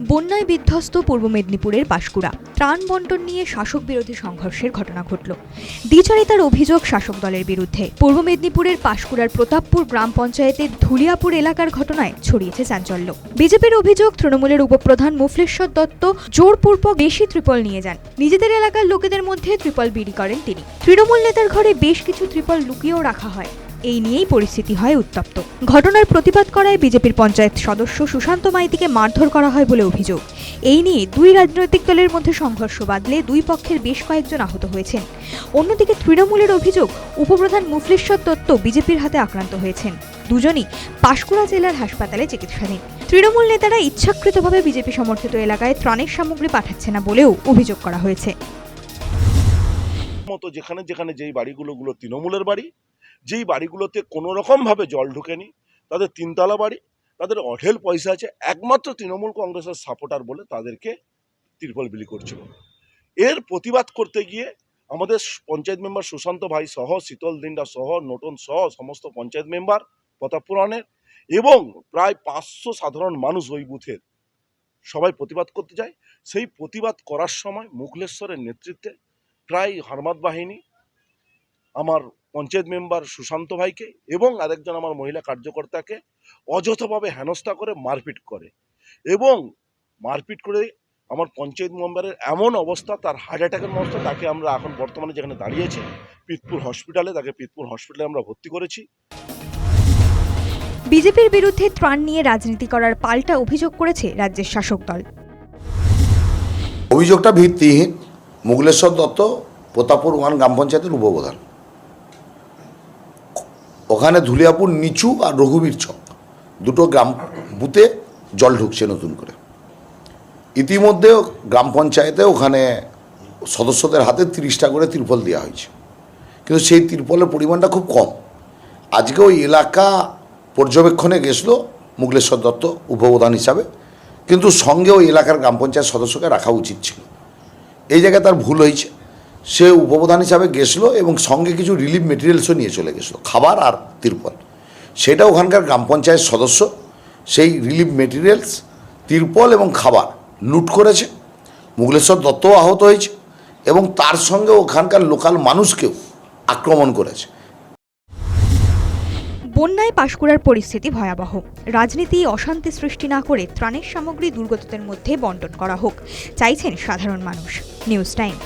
বন্যায় বিধ্বস্ত পূর্ব মেদিনীপুরের পাশকুড়া ত্রাণ বন্টন নিয়ে শাসক বিরোধী সংঘর্ষের ঘটনা ঘটল। দ্বিচারিতার অভিযোগ শাসক দলের বিরুদ্ধে। পূর্ব মেদিনীপুরের পাশকুড়ার প্রতাপপুর গ্রাম পঞ্চায়েতের ধুলিয়াপুর এলাকার ঘটনায় ছড়িয়েছে চাঞ্চল্য। বিজেপির অভিযোগ, তৃণমূলের উপপ্রধান মুফলেশ্বর দত্ত জোরপূর্বক বেশি ত্রিপল নিয়ে যান। নিজেদের এলাকার লোকেদের মধ্যে ত্রিপল বিড়ি করেন তিনি। তৃণমূল নেতার ঘরে বেশ কিছু ত্রিপল লুকিয়েও রাখা হয়। এই নিয়েই পরিস্থিতি হয় উত্তপ্ত। ঘটনার প্রতিবাদ করায় বিজেপির পঞ্চায়েত সদস্য সুশান্ত মাইতিকে মারধর করা হয় বলে অভিযোগ। এই নিয়ে দুই রাজনৈতিক দলের মধ্যে সংঘর্ষ বাঁধলে দুই পক্ষের বেশ কয়েকজন আহত হয়েছেন। অন্যদিকে তৃণমূলের অভিযোগ, উপপ্রধান মুফলেশ্বর দত্ত বিজেপির হাতে আক্রান্ত হয়েছেন। দুজনই পাঁশকুড়া জেলার হাসপাতালে চিকিৎসাধীন। তৃণমূল নেতারা ইচ্ছাকৃতভাবে বিজেপি সমর্থিত এলাকায় ত্রাণের সামগ্রী পাঠাচ্ছে না বলেও অভিযোগ করা হয়েছে। মতো যেখানে যেখানে যেই বাড়িগুলোগুলো তৃণমূলের বাড়ি। যেই বাড়িগুলোতে কোনো রকমভাবে জল ঢুকেনি, তাদের তিনতলা বাড়ি, তাদের অঢেল পয়সা আছে, একমাত্র তৃণমূল কংগ্রেসের সাপোর্টার বলে তাদেরকে তিরপল বিলি করছিল। এর প্রতিবাদ করতে গিয়ে আমাদের পঞ্চায়েত মেম্বার সুশান্ত ভাই সহ, শীতল দিনডা সহ নটন সহ, সমস্ত পঞ্চায়েত মেম্বার প্রতাপপুরাণের এবং প্রায় পাঁচশো সাধারণ মানুষ ওই বুথের সবাই প্রতিবাদ করতে যায়। সেই প্রতিবাদ করার সময় মুখলেশ্বরের নেতৃত্বে প্রায় হারমাদ বাহিনী আমার পঞ্চায়েত মেম্বার সুশান্ত ভাইকে এবং আরেকজন আমার মহিলা কার্যকর্তাকে অযথাভাবে হেনস্থা করে মারপিট করে এবং মারপিট করে আমার পঞ্চায়েত মেম্বারের এমন অবস্থা তার হার্ট অ্যাটাকের অবস্থা তাকে আমরা এখন বর্তমানে যেখানে দাঁড়িয়েছি পিতপুর হসপিটালে তাকে পিতপুর হসপিটালে আমরা ভর্তি করেছি। বিজেপির বিরুদ্ধে ত্রাণ নিয়ে রাজনীতি করার পাল্টা অভিযোগ করেছে রাজ্যের শাসক দল। অভিযোগটা ভিত্তিহীন। মুগলেশ্বর দত্ত প্রতাপুর ওয়ান গ্রাম পঞ্চায়েতের উপপ্রধান। ওখানে ধুলিয়াপুর, নিচু আর রঘুবীর চক। দুটো গ্রাম বুথে জল ঢুকছে নতুন করে। ইতিমধ্যে গ্রাম পঞ্চায়েতে ওখানে সদস্যদের হাতে তিরিশটা করে তিরপল দেওয়া হয়েছে। কিন্তু সেই তিরপলের পরিমাণটা খুব কম। আজকে ওই এলাকা পর্যবেক্ষণে গেছিল মুগলেশ্বর দত্ত উপপ্রধান হিসাবে। কিন্তু সঙ্গে ওই এলাকার গ্রাম পঞ্চায়েত সদস্যকে রাখা উচিত ছিল। এই জায়গায় তার ভুল হয়েছে। সে উপপ্রধান হিসাবে গেছিল এবং সঙ্গে কিছু রিলিফ মেটেরিয়ালসও নিয়ে চলে গেছিল, খাবার আর তিরপল। সেটা ওখানকার গ্রাম পঞ্চায়েত সদস্য, সেই রিলিফ মেটেরিয়ালস তিরপল এবং খাবার লুট করেছে, মুগলেশ্বর দত্তও আহত হয়েছে এবং তার সঙ্গে ওখানকার লোকাল মানুষকেও আক্রমণ করেছে। বন্যায় পাশকুড়ার পরিস্থিতি ভয়াবহ। রাজনীতি অশান্তি সৃষ্টি না করে ত্রাণের সামগ্রী দুর্গতদের মধ্যে বন্টন করা হোক, চাইছেন সাধারণ মানুষ। News time